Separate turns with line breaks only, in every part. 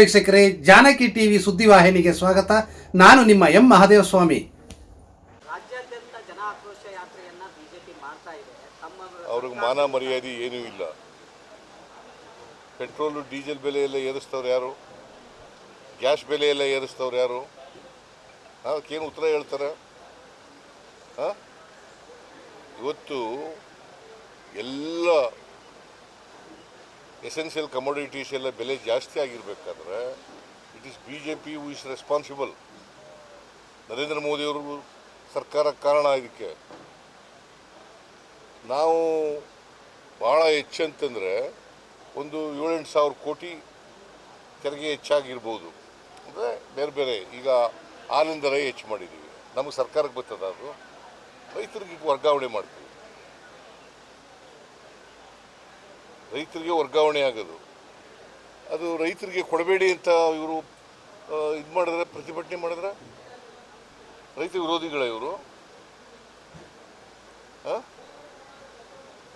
ವೀಕ್ಷಕರೇ ಜಾನಕಿ ಟಿವಿ ಸುದ್ದಿವಾಹಿನಿಗೆ ಸ್ವಾಗತ. ನಾನು ನಿಮ್ಮ ಎಂ ಮಹಾದೇವಸ್ವಾಮಿ.
ರಾಜ್ಯಾದ್ಯಂತ ಜನ ಆಕ್ರೋಶ ಯಾತ್ರೆಯನ್ನ ಬಿಜೆಪಿ ಮಾಡ್ತಾ ಇದೆ. ತಮ್ಮ
ಅವ್ರಿಗೆ ಮಾನ ಮರ್ಯಾದೆ ಏನೂ ಇಲ್ಲ. ಪೆಟ್ರೋಲು ಡೀಸೆಲ್ ಬೆಲೆ ಎಲ್ಲ ಏರಿಸ್ತವ್ರು ಯಾರು? ಗ್ಯಾಸ್ ಬೆಲೆ ಎಲ್ಲ ಏರಿಸ್ತವ್ರು ಯಾರು? ಅದಕ್ಕೇನು ಉತ್ತರ ಹೇಳ್ತಾರೆ? ಇವತ್ತು ಎಲ್ಲ ಎಸೆನ್ಷಿಯಲ್ ಕಮೋಡಿಟೀಸ್ ಎಲ್ಲ ಬೆಲೆ ಜಾಸ್ತಿ ಆಗಿರಬೇಕಾದ್ರೆ it is B J P who is responsible Narendra ಮೋದಿಯವರು ಸರ್ಕಾರ ಕಾರಣ ಇದಕ್ಕೆ ನಾವು ಭಾಳ ಹೆಚ್ಚಂತಂದರೆ ಒಂದು ಏಳೆಂಟು ಸಾವಿರ ಕೋಟಿ ತೆರಿಗೆ ಹೆಚ್ಚಾಗಿರ್ಬೋದು. ಅಂದರೆ ಬೇರೆ ಬೇರೆ, ಈಗ ಹಾಲಿನ ದರ ಹೆಚ್ಚು ಮಾಡಿದ್ದೀವಿ. ನಮಗೆ ಸರ್ಕಾರಕ್ಕೆ ಬರ್ತದ ಅದು. ರೈತರಿಗೆ ವರ್ಗಾವಣೆ ಮಾಡ್ತೀವಿ. ರೈತರಿಗೆ ವರ್ಗಾವಣೆ ಆಗೋದು. ಅದು ರೈತರಿಗೆ ಕೊಡಬೇಡಿ ಅಂತ ಇವರು ಇದು ಮಾಡಿದ್ರೆ, ಪ್ರತಿಭಟನೆ ಮಾಡಿದ್ರೆ? ರೈತ ವಿರೋಧಿಗಳ ಇವರು?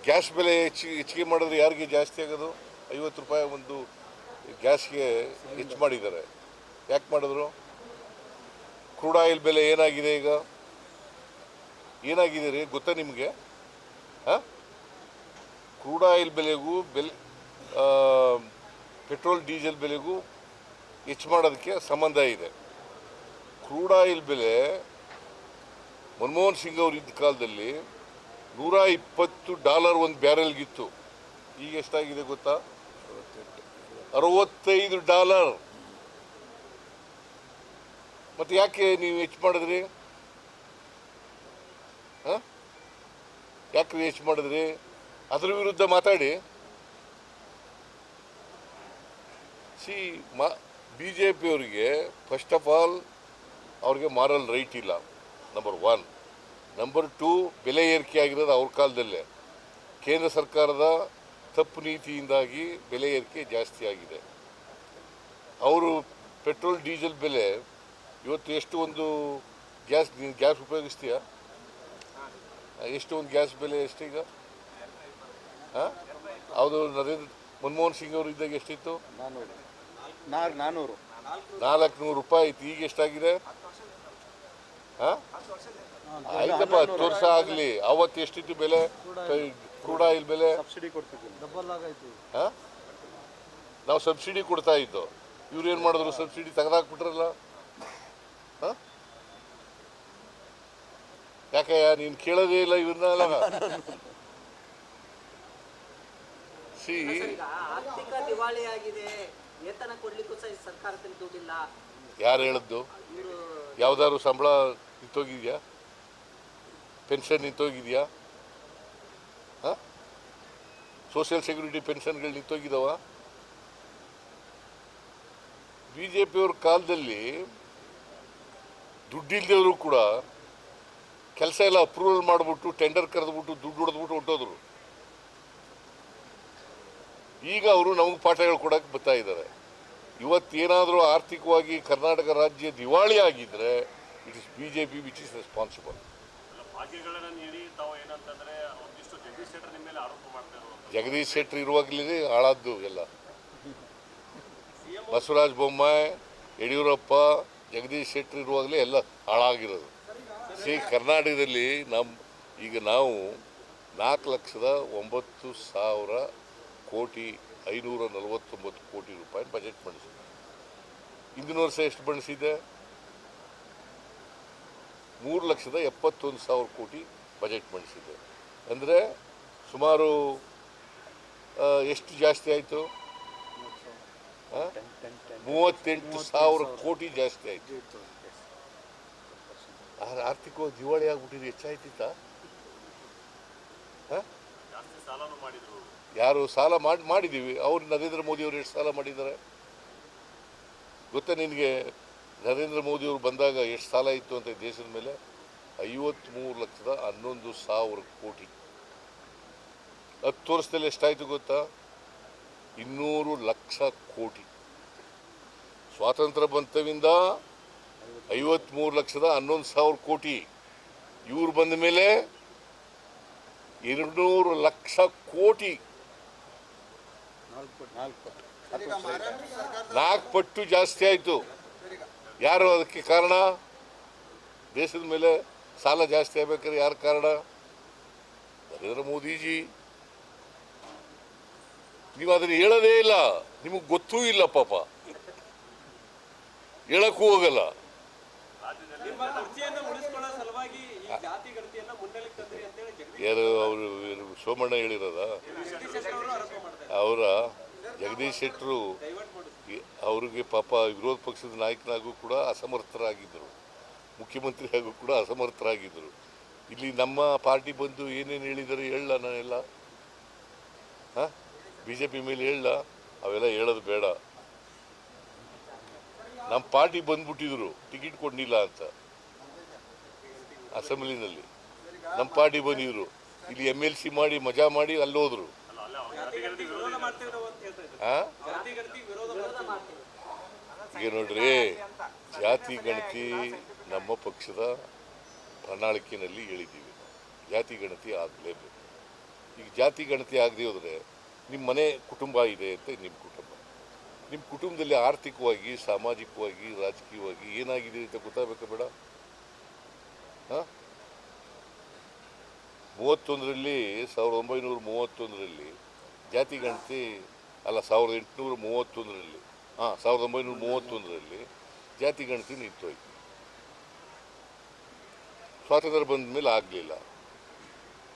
ಗ್ಯಾಸ್ ಬೆಲೆ ಹೆಚ್ಚಿಗೆ ಹೆಚ್ಚಿಗೆ ಮಾಡಿದ್ರೆ ಯಾರಿಗೆ ಜಾಸ್ತಿ ಆಗೋದು? ಐವತ್ತು ರೂಪಾಯಿ ಒಂದು ಗ್ಯಾಸ್ಗೆ ಹೆಚ್ಚು ಮಾಡಿದ್ದಾರೆ. ಯಾಕೆ ಮಾಡಿದ್ರು? ಕ್ರೂಡ್ ಆಯಿಲ್ ಬೆಲೆ ಏನಾಗಿದೆ ಈಗ? ಏನಾಗಿದೆ ರೀ? ಗೊತ್ತಾ ನಿಮಗೆ? ಹಾಂ ಕ್ರೂಡ್ ಆಯಿಲ್ ಬೆಲೆಗೂ ಬೆಲೆ ಪೆಟ್ರೋಲ್, ಡೀಸೆಲ್ ಬೆಲೆಗೂ ಹೆಚ್ಚು ಮಾಡೋದಕ್ಕೆ ಸಂಬಂಧ ಇದೆ. ಕ್ರೂಡ್ ಆಯಿಲ್ ಬೆಲೆ, ಮನಮೋಹನ್ ಸಿಂಗ್ ಅವರು ಇದ್ದ ಕಾಲದಲ್ಲಿ ನೂರ ಇಪ್ಪತ್ತು ಡಾಲರ್ ಒಂದು ಬ್ಯಾರೆಲ್ಗಿತ್ತು. ಈಗ ಎಷ್ಟಾಗಿದೆ ಗೊತ್ತಾ? ಅರವತ್ತೈದು ಡಾಲರ್. ಮತ್ತೆ ಯಾಕೆ ನೀವು ಹೆಚ್ಚು ಮಾಡಿದ್ರಿ? ಹಾಂ? ಯಾಕೆ ಹೆಚ್ಚು ಮಾಡಿದ್ರಿ? ಅದ್ರ ವಿರುದ್ಧ ಮಾತಾಡಿ. ಸಿ, ಮಾ ಬಿ ಜೆ ಪಿಯವರಿಗೆ ಫಸ್ಟ್ ಆಫ್ ಆಲ್ ಅವ್ರಿಗೆ ಮಾರಲ್ ರೈಟ್ ಇಲ್ಲ. ನಂಬರ್ ಒನ್ ನಂಬರ್ ಟೂ ಬೆಲೆ ಏರಿಕೆ ಆಗಿರೋದು ಅವ್ರ ಕಾಲದಲ್ಲೇ. ಕೇಂದ್ರ ಸರ್ಕಾರದ ತಪ್ಪು ನೀತಿಯಿಂದಾಗಿ ಬೆಲೆ ಏರಿಕೆ ಜಾಸ್ತಿ ಆಗಿದೆ. ಅವರು ಪೆಟ್ರೋಲ್, ಡೀಸೆಲ್ ಬೆಲೆ ಇವತ್ತು ಎಷ್ಟು ಒಂದು ಗ್ಯಾಸ್ ಗ್ಯಾಸ್ ಉಪಯೋಗಿಸ್ತೀಯಾ? ಎಷ್ಟು ಒಂದು ಗ್ಯಾಸ್ ಬೆಲೆ ಎಷ್ಟೀಗ? ಹೌದು ನರೇಂದ್ರ ಮನಮೋಹನ್ ಸಿಂಗ್ ಅವರು ಇದ್ದಾಗ ಎಷ್ಟಿತ್ತು?
ನಾನ್ನೂರು
ನಾಲ್ಕು ನೂರು ರೂಪಾಯಿ ಇತ್ತು ಈಗ ಎಷ್ಟಾಗಿದೆ? ಹಾಂ? ಆಯ್ತಪ್ಪ ಹತ್ತು ವರ್ಷ ಆಗಲಿ. ಅವತ್ತು ಎಷ್ಟಿತ್ತು ಬೆಲೆ? ಕ್ರೂಡ್ ಆಯಿಲ್ ಬೆಲೆ?
ಸಬ್ಸಿಡಿ
ಹಾಂ? ನಾವು ಸಬ್ಸಿಡಿ ಕೊಡ್ತಾ ಇದ್ದು? ಇವ್ರು ಏನು ಮಾಡಿದ್ರು? ಸಬ್ಸಿಡಿ ತೆಗೆದಾಕ್ಬಿಟ್ರಲ್ಲ? ಹಾಂ? ಯಾಕೆ ನೀನು ಕೇಳೋದೇ ಇಲ್ಲ ಇವ್ರನ್ನೆಲ್ಲ ಸಿ
ಆರ್ಥಿಕ ದಿವಾಳಿ ಆಗಿದೆ ವೇತನ ಕೊಡ್ಲಿಕ್ಕೂ ಸಹ ಸರ್ಕಾರದಲ್ಲಿ ದುಡ್ಡಿಲ್ಲ
ಯಾರು ಹೇಳಿದ್ದು?
ಇವರು
ಯಾವ್ದಾದ್ರು ಸಂಬಳ ನಿಂತೋಗಿದ್ಯಾ? ಪೆನ್ಷನ್ ನಿಂತೋಗಿದ್ಯಾ? ಹಾಂ? ಸೋಷಿಯಲ್ ಸೆಕ್ಯೂರಿಟಿ ಪೆನ್ಷನ್ಗಳು ನಿಂತೋಗಿದಾವ? ಬಿ ಜೆ ಪಿಯವ್ರ ಕಾಲದಲ್ಲಿ ದುಡ್ಡಿಲ್ದವರು ಕೂಡ ಕೆಲಸ ಎಲ್ಲ ಅಪ್ರೂವಲ್ ಮಾಡಿಬಿಟ್ಟು ಟೆಂಡರ್ ಕರೆದ್ಬಿಟ್ಟು ದುಡ್ಡು ಹೊಡೆದ್ಬಿಟ್ಟು ಹೊಟ್ಟೋದ್ರು ಈಗ ಅವರು ನಮಗೆ ಪಾಠ ಹೇಳ್ಕೊಡಕ್ಕೆ ಬರ್ತಾ ಇದ್ದಾರೆ. ಇವತ್ತೇನಾದರೂ ಆರ್ಥಿಕವಾಗಿ ಕರ್ನಾಟಕ ರಾಜ್ಯ ದಿವಾಳಿ ಆಗಿದ್ರೆ it is B J P which is responsible
Jagadish Shettar
ಇರುವಾಗಲೇ ಹಾಳಾದ್ದು ಎಲ್ಲ. ಬಸವರಾಜ ಬೊಮ್ಮಾಯಿ ಯಡಿಯೂರಪ್ಪ ಜಗದೀಶ್ ಶೆಟ್ಟರ್ ಇರುವಾಗಲೇ ಎಲ್ಲ ಹಾಳಾಗಿರೋದು. ಸಿ ಕರ್ನಾಟಕದಲ್ಲಿ ನಮ್ಮ ಈಗ ನಾವು ನಾಲ್ಕು ಲಕ್ಷದ ಒಂಬತ್ತು ಸಾವಿರ ಕೋಟಿ ಐನೂರ ನಲವತ್ತೊಂಬತ್ತು ಕೋಟಿ ರೂಪಾಯಿ ಬಜೆಟ್ ಮಂಡಿಸಿದೆ. ಹಿಂದಿನ ವರ್ಷ ಎಷ್ಟು ಮಂಡಿಸಿದೆ ಮೂರು ಲಕ್ಷದ ಎಪ್ಪತ್ತೊಂದು ಸಾವಿರ ಕೋಟಿ ಬಜೆಟ್ ಮಂಡಿಸಿದೆ. ಅಂದರೆ ಸುಮಾರು ಎಷ್ಟು ಜಾಸ್ತಿ ಆಯಿತು? ಮೂವತ್ತೆಂಟು ಸಾವಿರ ಕೋಟಿ ಜಾಸ್ತಿ ಆಯಿತು. ಆರ್ಥಿಕವಾಗಿ ದಿವಾಳಿ ಆಗ್ಬಿಟ್ಟಿದ್ದು ಹೆಚ್ಚಾಯ್ತಿತ್ತ?
ಮಾಡಿದ್ರು.
ಯಾರು ಸಾಲ ಮಾಡಿ ಮಾಡಿದ್ದೀವಿ ಅವರು ನರೇಂದ್ರ ಮೋದಿಯವರು ಎಷ್ಟು ಸಾಲ ಮಾಡಿದ್ದಾರೆ? ಗೊತ್ತಾ ನಿನಗೆ? ನರೇಂದ್ರ ಮೋದಿ ಅವರು ಬಂದಾಗ ಎಷ್ಟು ಸಾಲ ಇತ್ತು ಅಂತ ದೇಶದ ಮೇಲೆ? ಐವತ್ತ್ಮೂರು ಲಕ್ಷದ ಹನ್ನೊಂದು ಸಾವಿರ ಕೋಟಿ. ಹತ್ತು ವರ್ಷದಲ್ಲಿ ಎಷ್ಟಾಯಿತು ಗೊತ್ತಾ? ಇನ್ನೂರು ಲಕ್ಷ ಕೋಟಿ. ಸ್ವಾತಂತ್ರ್ಯ ಬಂತವಿಂದ ಐವತ್ತ್ಮೂರು ಲಕ್ಷದ ಹನ್ನೊಂದು ಸಾವಿರ ಕೋಟಿ. ಇವ್ರು ಬಂದ ಮೇಲೆ ಎರಡುನೂರು ಲಕ್ಷ ಕೋಟಿ
ನಾಲ್ಕು
ಪಟ್ಟು ಜಾಸ್ತಿ ಆಯಿತು. ಯಾರು ಅದಕ್ಕೆ ಕಾರಣ? ದೇಶದ ಮೇಲೆ ಸಾಲ ಜಾಸ್ತಿ ಆಗ್ಬೇಕಾದ್ರೆ ಯಾರು ಕಾರಣ? ನರೇಂದ್ರ ಮೋದಿಜಿ. ನೀವು ಅದನ್ನು ಹೇಳೋದೇ ಇಲ್ಲ. ನಿಮಗೆ ಗೊತ್ತೂ ಇಲ್ಲ ಪಾಪ. ಹೇಳಕ್ಕೂ ಹೋಗಲ್ಲ. ಯಾರು ಅವರು ಸೋಮಣ್ಣ ಹೇಳಿರೋದ?
ಅವರು
ಜಗದೀಶ್ ಶೆಟ್ಟರು ಅವ್ರಿಗೆ ಪಾಪ ವಿರೋಧ ಪಕ್ಷದ ನಾಯಕನಾಗೂ ಕೂಡ ಅಸಮರ್ಥರಾಗಿದ್ದರು. ಮುಖ್ಯಮಂತ್ರಿ ಹಾಗೂ ಕೂಡ ಅಸಮರ್ಥರಾಗಿದ್ದರು. ಇಲ್ಲಿ ನಮ್ಮ ಪಾರ್ಟಿ ಬಂದು ಏನೇನು ಹೇಳಿದ್ದಾರೆ ಹೇಳಲ್ಲ ನಾನೆಲ್ಲ? ಹಾಂ? ಬಿ ಜೆ ಪಿ ಮೇಲೆ ಹೇಳಲ್ಲ ಅವೆಲ್ಲ ಹೇಳೋದು ಬೇಡ. ನಮ್ಮ ಪಾರ್ಟಿ ಬಂದ್ಬಿಟ್ಟಿದ್ರು, ಟಿಕೆಟ್ ಕೊಡಲಿಲ್ಲ ಅಂತ. ಅಸೆಂಬ್ಲಿನಲ್ಲಿ. ನಮ್ಮ ಪಾರ್ಟಿ ಬಂದಿದ್ರು ಇಲ್ಲಿ ಎಂ ಎಲ್ ಸಿ ಮಾಡಿ, ಮಜಾ ಮಾಡಿ ಅಲ್ಲಿ ಹೋದ್ರು ಈಗ ನೋಡ್ರಿ, ಜಾತಿ, ಗಣತಿ ನಮ್ಮ ಪಕ್ಷದ ಪ್ರಣಾಳಿಕೆಯಲ್ಲಿ ಹೇಳಿದ್ದೀವಿ. ಜಾತಿ, ಗಣತಿ ಆಗಲೇಬೇಕು. ಈಗ ಜಾತಿ, ಗಣತಿ ಆಗದೆ ಹೋದರೆ ನಿಮ್ಮ ಮನೆ ಕುಟುಂಬ ಇದೆ ಅಂತ ನಿಮ್ಮ ಕುಟುಂಬ. ನಿಮ್ಮ ಕುಟುಂಬದಲ್ಲಿ ಆರ್ಥಿಕವಾಗಿ, ಸಾಮಾಜಿಕವಾಗಿ, ರಾಜಕೀಯವಾಗಿ ಏನಾಗಿದೆ ಅಂತ ಗೊತ್ತಾಗಬೇಕಾ ಬೇಡ? ಹಾಂ ಮೂವತ್ತೊಂದರಲ್ಲಿ, ಸಾವಿರದ ಒಂಬೈನೂರ ಮೂವತ್ತೊಂದರಲ್ಲಿ, ಜಾತಿ ಗಣತಿ, ಅಲ್ಲ, ಸಾವಿರದ ಎಂಟುನೂರ ಮೂವತ್ತೊಂದರಲ್ಲಿ, ಹಾಂ, ಸಾವಿರದ ಒಂಬೈನೂರ ಮೂವತ್ತೊಂದರಲ್ಲಿ ಜಾತಿ ಗಣತಿ ನಿಂತೋಯ್ತು. ಸ್ವಾತಂತ್ರ್ಯ ಬಂದ ಮೇಲೆ ಆಗಲಿಲ್ಲ.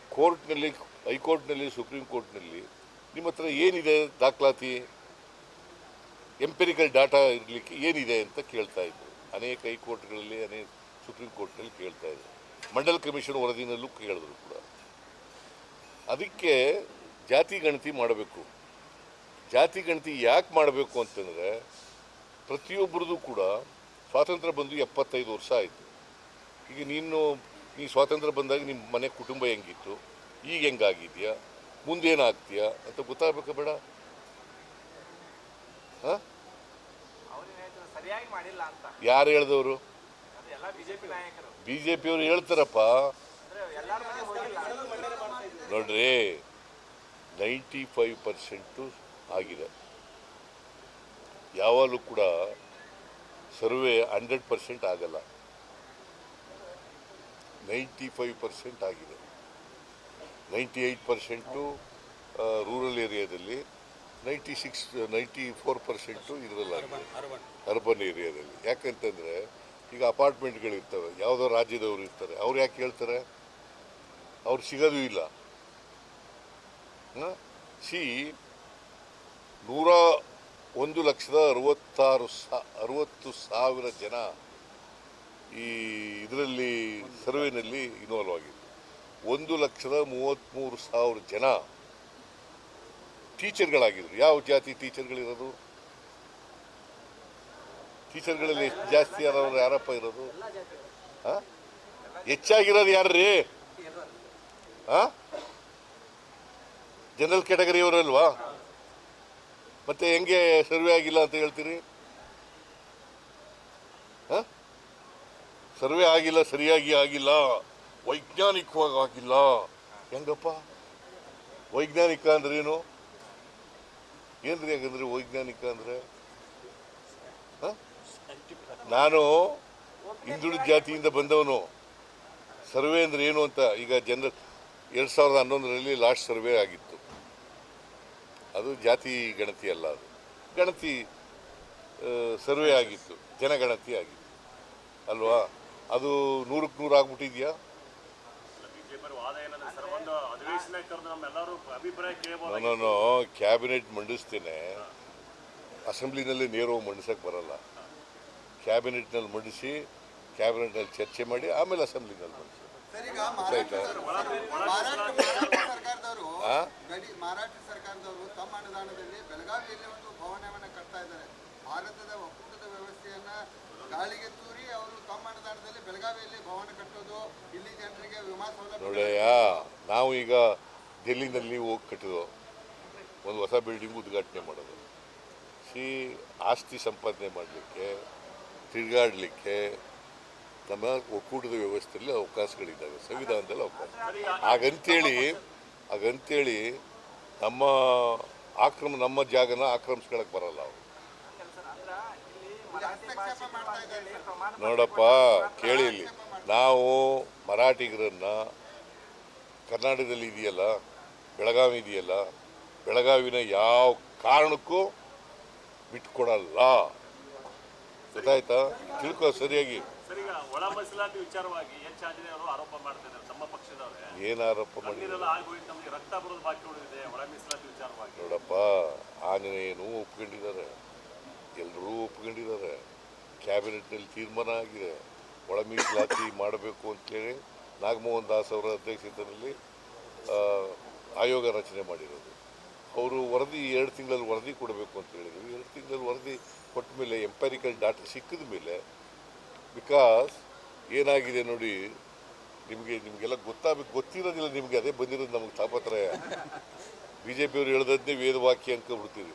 ಕೋರ್ಟ್ನಲ್ಲಿ, ಹೈಕೋರ್ಟ್ನಲ್ಲಿ, ಸುಪ್ರೀಂ ಕೋರ್ಟ್ನಲ್ಲಿ ನಿಮ್ಮ ಹತ್ರ ಏನಿದೆ ದಾಖಲಾತಿ? ಎಂಪೆರಿಕಲ್ ಡಾಟಾ ಇರಲಿಕ್ಕೆ ಏನಿದೆ ಅಂತ ಕೇಳ್ತಾ ಇದ್ರು. ಅನೇಕ ಹೈಕೋರ್ಟ್ಗಳಲ್ಲಿ, ಅನೇಕ ಸುಪ್ರೀಂ ಕೋರ್ಟ್ನಲ್ಲಿ ಕೇಳ್ತಾ ಇದ್ರು. ಮಂಡಲ್ ಕಮಿಷನ್ ವರದಿನಲ್ಲೂ ಕೇಳಿದ್ರು ಕೂಡ. ಅದಕ್ಕೆ ಜಾತಿ ಗಣತಿ ಮಾಡಬೇಕು. ಜಾತಿ ಗಣತಿ ಯಾಕೆ ಮಾಡಬೇಕು ಅಂತಂದರೆ ಪ್ರತಿಯೊಬ್ಬರದ್ದು ಕೂಡ ಸ್ವಾತಂತ್ರ್ಯ ಬಂದು ಎಪ್ಪತ್ತೈದು ವರ್ಷ ಆಯಿತು. ಈಗ ನೀನು ನೀ ಸ್ವಾತಂತ್ರ್ಯ ಬಂದಾಗ ನಿಮ್ಮ ಮನೆ ಕುಟುಂಬ ಹೆಂಗಿತ್ತು? ಈಗ ಹೆಂಗಾಗಿದೆಯಾ? ಮುಂದೇನಾಗ್ತೀಯಾ? ಅಂತ ಗೊತ್ತಾಗಬೇಕಾ ಬೇಡ. ಹಾಂ? ಯಾರು ಹೇಳ್ದವರು? ಬಿ ಜೆ ಪಿಯವರು ಹೇಳ್ತಾರಪ್ಪ. ನೋಡ್ರಿ ನೈಂಟಿ ಫೈವ್ ಪರ್ಸೆಂಟು ಆಗಿದೆ. ಯಾವಾಗಲೂ ಕೂಡ ಸರ್ವೆ ಹಂಡ್ರೆಡ್ ಪರ್ಸೆಂಟ್ ಆಗಲ್ಲ. ನೈಂಟಿ ಫೈವ್ ಪರ್ಸೆಂಟ್ ಆಗಿದೆ ನೈಂಟಿ ಏಯ್ಟ್ ಪರ್ಸೆಂಟು ರೂರಲ್ ಏರಿಯಾದಲ್ಲಿ ninety six ninety four percent ಇದರಲ್ಲಾಗಿದೆ urban ಏರಿಯಾದಲ್ಲಿ ಯಾಕಂತಂದರೆ ಈಗ ಅಪಾರ್ಟ್ಮೆಂಟ್ಗಳಿರ್ತವೆ ಯಾವುದೋ ರಾಜ್ಯದವರು ಇರ್ತಾರೆ. ಅವ್ರು ಯಾಕೆ ಹೇಳ್ತಾರೆ? ಅವ್ರು ಸಿಗೋದು ಇಲ್ಲ. ಸಿ ನೂರ ಒಂದು ಲಕ್ಷದ ಅರವತ್ತಾರು ಸಾ, ಅರವತ್ತು ಸಾವಿರ ಜನ ಈ ಇದರಲ್ಲಿ ಸರ್ವೆನಲ್ಲಿ ಇನ್ವಾಲ್ವ್ ಆಗಿದೆ ಒಂದು ಲಕ್ಷದ ಮೂವತ್ತ್ಮೂರು ಸಾವಿರ ಜನ ಟೀಚರ್ಗಳಾಗಿದ್ರು. ಯಾವ ಜಾತಿ ಟೀಚರ್ಗಳಿರೋದು? ಟೀಚರ್ಗಳಲ್ಲಿ ಎಷ್ಟು ಜಾಸ್ತಿ ಯಾರವ್ರು ಯಾರಪ್ಪ ಇರೋದು? ಹಾಂ? ಹೆಚ್ಚಾಗಿರೋದು ಯಾರ್ರೀ? ಹಾಂ? ಜನರಲ್ ಕ್ಯಾಟಗರಿಯವರಲ್ವಾ? ಮತ್ತೆ ಹೆಂಗೆ ಸರ್ವೆ ಆಗಿಲ್ಲ ಅಂತ ಹೇಳ್ತೀರಿ? ಸರ್ವೆ ಆಗಿಲ್ಲ, ಸರಿಯಾಗಿ ಆಗಿಲ್ಲ, ವೈಜ್ಞಾನಿಕವಾಗಿ ಆಗಿಲ್ಲ. ಹೆಂಗಪ್ಪ? ವೈಜ್ಞಾನಿಕ ಅಂದ್ರೆ ಏನು? ಏನ್ರಿ ಹಾಗಂದ್ರೆ ವೈಜ್ಞಾನಿಕ ಅಂದ್ರೆ? ನಾನು ಹಿಂದುಳಿದ ಜಾತಿಯಿಂದ ಬಂದವನು. ಸರ್ವೆ ಅಂದ್ರೆ ಏನು ಅಂತ ಈಗ ಜನರಲ್, ಎರಡು ಸಾವಿರದ ಹನ್ನೊಂದರಲ್ಲಿ ಲಾಸ್ಟ್ ಸರ್ವೆ ಆಗಿತ್ತು. ಅದು ಜಾತಿ ಗಣತಿ ಅಲ್ಲ ಅದು. ಗಣತಿ ಸರ್ವೆ ಆಗಿತ್ತು. ಜನಗಣತಿ ಆಗಿತ್ತು. ಅಲ್ವಾ? ಅದು ನೂರಕ್ಕೆ ನೂರು ಆಗ್ಬಿಟ್ಟಿದ್ಯಾ? ನಾನು ಕ್ಯಾಬಿನೆಟ್ ಮಂಡಿಸ್ತೇನೆ. ಅಸೆಂಬ್ಲಿನಲ್ಲಿ ನೇರವಾಗಿ ಮಂಡಿಸಕ್ಕೆ ಬರಲ್ಲ. ಕ್ಯಾಬಿನೆಟ್ನಲ್ಲಿ ಮಂಡಿಸಿ ಕ್ಯಾಬಿನೆಟ್ನಲ್ಲಿ ಚರ್ಚೆ ಮಾಡಿ ಆಮೇಲೆ ಅಸೆಂಬ್ಲಿನಲ್ಲಿ ಮಂಡಿಸಿ.
ಮಹಾರಾಷ್ಟ್ರ ಸರ್ಕಾರದವರು ತಮ್ಮ ಅನುದಾನದಲ್ಲಿ ಬೆಳಗಾವಿಯಲ್ಲಿ ಒಂದು ಭವನವನ್ನು ಕಟ್ತಾ ಇದ್ದಾರೆ. ಭಾರತದ ಒಕ್ಕೂಟದ ವ್ಯವಸ್ಥೆಯನ್ನ ಗಾಳಿಗೆ ತೂರಿ ಅವರು ತಮ್ಮ ಅನುದಾನದಲ್ಲಿ ಬೆಳಗಾವಿಯಲ್ಲಿ ಭವನ ಕಟ್ಟೋದು ಇಲ್ಲಿ ಜನರಿಗೆ ವಿಮಾ ಸೌಲಭ್ಯ
ನಾವು ಈಗ ಡೆಲ್ಲಿನಲ್ಲಿ ಹೋಗಿ ಕಟ್ಟಿದೋ ಒಂದು ಹೊಸ ಬಿಲ್ಡಿಂಗ್ ಉದ್ಘಾಟನೆ ಮಾಡೋದು. ಸಿ ಆಸ್ತಿ ಸಂಪಾದನೆ ಮಾಡಲಿಕ್ಕೆ ತಿರುಗಾಡಲಿಕ್ಕೆ ನಮ್ಮ ಒಕ್ಕೂಟದ ವ್ಯವಸ್ಥೆಯಲ್ಲಿ ಅವಕಾಶಗಳಿದ್ದಾವೆ, ಸಂವಿಧಾನದಲ್ಲಿ ಅವಕಾಶ. ಹಾಗಂತೇಳಿ ಹಾಗಂತೇಳಿ ನಮ್ಮ ಆಕ್ರಮ, ನಮ್ಮ ಜಾಗನ ಆಕ್ರಮಿಸ್ಕೊಳಕ್ಕೆ ಬರಲ್ಲ ಅವರು. ನೋಡಪ್ಪ, ಕೇಳಿ ಇಲ್ಲಿ. ನಾವು ಮರಾಠಿಗರನ್ನ ಕರ್ನಾಟಕದಲ್ಲಿ ಇದೆಯಲ್ಲ, ಬೆಳಗಾವಿ ಇದೆಯಲ್ಲ, ಬೆಳಗಾವಿನ ಯಾವ ಕಾರಣಕ್ಕೂ ಬಿಟ್ಕೊಡಲ್ಲ. ಗೊತ್ತಾಯ್ತಾ? ತಿಳ್ಕೊ, ಸರಿಯಾಗಿ.
ಒಳ ಮೀಸಲಾತಿ ವಿಚಾರವಾಗಿ ಎಚ್ ಆಂಜನೇಯ ಅವರು ಆರೋಪ ಮಾಡ್ತಾ ಇದ್ದಾರೆ ತಮ್ಮ ಪಕ್ಷದವರೇ.
ಏನು ಆರೋಪ
ಆಗೋಯ್ತು ನಮಗೆ ರಕ್ತ ಬರೋದು ಬಾಕಿ ಉಳಿದಿದೆ ಒಳ ಮೀಸಲಾತಿ ವಿಚಾರವಾಗಿ.
ನೋಡಪ್ಪ ಆಂಜನೇಯನು ಒಪ್ಕೊಂಡಿದ್ದಾರೆ ಎಲ್ಲರೂ ಒಪ್ಕೊಂಡಿದ್ದಾರೆ ಕ್ಯಾಬಿನೆಟ್ನಲ್ಲಿ ತೀರ್ಮಾನ ಆಗಿದೆ ಒಳ ಮೀಸಲಾತಿ ಮಾಡಬೇಕು ಅಂತೇಳಿ ನಾಗಮೋಹನ್ ದಾಸ್ ಅವರ ಅಧ್ಯಕ್ಷತೆಯಲ್ಲಿ ಆಯೋಗ ರಚನೆ ಮಾಡಿರೋದು. ಅವರು ವರದಿ ಎರಡು ತಿಂಗಳಲ್ಲಿ ವರದಿ ಕೊಡಬೇಕು ಅಂತ ಹೇಳಿದ್ರು. ಎರಡು ತಿಂಗಳಲ್ಲಿ ವರದಿ ಕೊಟ್ಟ ಮೇಲೆ ಎಂಪೈರಿಕಲ್ ಡಾಟಾ ಸಿಕ್ಕಿದ ಮೇಲೆ ಬಿಕಾಸ್ ಏನಾಗಿದೆ ನೋಡಿ ನಿಮಗೆ ನಿಮಗೆಲ್ಲ ಗೊತ್ತಾಗ ಗೊತ್ತಿರೋದಿಲ್ಲ ನಿಮಗೆ ಅದೇ ಬಂದಿರೋದು ನಮಗೆ ತಾಪತ್ರಯ. ಬಿ ಜೆ ಪಿಯವರು ಹೇಳ್ದದ್ದೇ ವೇದವಾಕ್ಯ ಅನ್ಕೊಬಿಡ್ತೀವಿ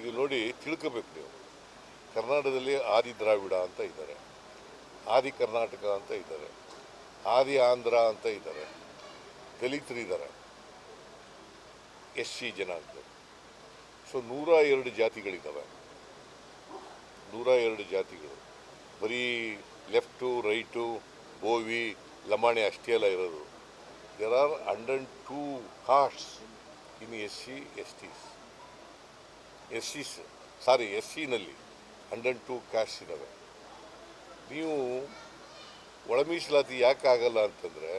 ಈಗ ನೋಡಿ ತಿಳ್ಕೋಬೇಕು ನೀವು. ಕರ್ನಾಟಕದಲ್ಲಿ ಆದಿ ದ್ರಾವಿಡ ಅಂತ ಇದ್ದಾರೆ. ಆದಿ ಕರ್ನಾಟಕ ಅಂತ ಇದ್ದಾರೆ. ಆದಿ ಆಂಧ್ರ ಅಂತ ಇದ್ದಾರೆ. ದಲಿತರಿದ್ದಾರೆ ಎಸ್ ಸಿ ಅಂತ ಸೊ ನೂರ ಎರಡು ಜಾತಿಗಳಿದ್ದಾವೆ. ನೂರ ಎರಡು ಜಾತಿಗಳು. ಬರೀ ಲೆಫ್ಟು, ರೈಟು, ಬೋವಿ, ಲಮಾಣಿ ಅಷ್ಟೇ ಅಲ್ಲ ಇರೋದು. There are hundred two castes in S C S Ts S Cs sorry S ಸಿನಲ್ಲಿ hundred two castes ಇದ್ದಾವೆ ನೀವು ಒಳ ಮೀಸಲಾತಿ ಯಾಕೆ ಆಗಲ್ಲ ಅಂತಂದರೆ,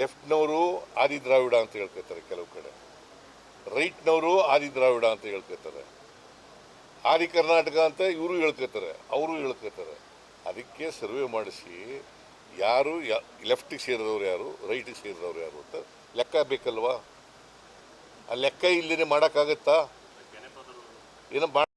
ಲೆಫ್ಟ್ನವರು ಆದಿ ದ್ರಾವಿಡ ಅಂತ ಹೇಳ್ಕೊತಾರೆ ಕೆಲವು ಕಡೆ. ರೈಟ್ನವರು ಆದಿ ದ್ರಾವಿಡ ಅಂತ ಹೇಳ್ಕೊತಾರೆ. ಆದಿ ಕರ್ನಾಟಕ ಅಂತ ಇವರು ಹೇಳ್ಕೊತಾರೆ, ಅವರು ಹೇಳ್ಕೊತಾರೆ. ಅದಕ್ಕೆ ಸರ್ವೆ ಮಾಡಿಸಿ, ಯಾರು ಲೆಫ್ಟಿಗೆ ಸೇರಿದವ್ರು ಯಾರು ರೈಟಿಗೆ ಸೇರಿದವ್ರು ಯಾರು ಅಂತ ಲೆಕ್ಕ ಬೇಕಲ್ವಾ? ಆ ಲೆಕ್ಕ ಇಲ್ಲಿನೇ ಮಾಡೋಕ್ಕಾಗತ್ತಾ? ಏನೋ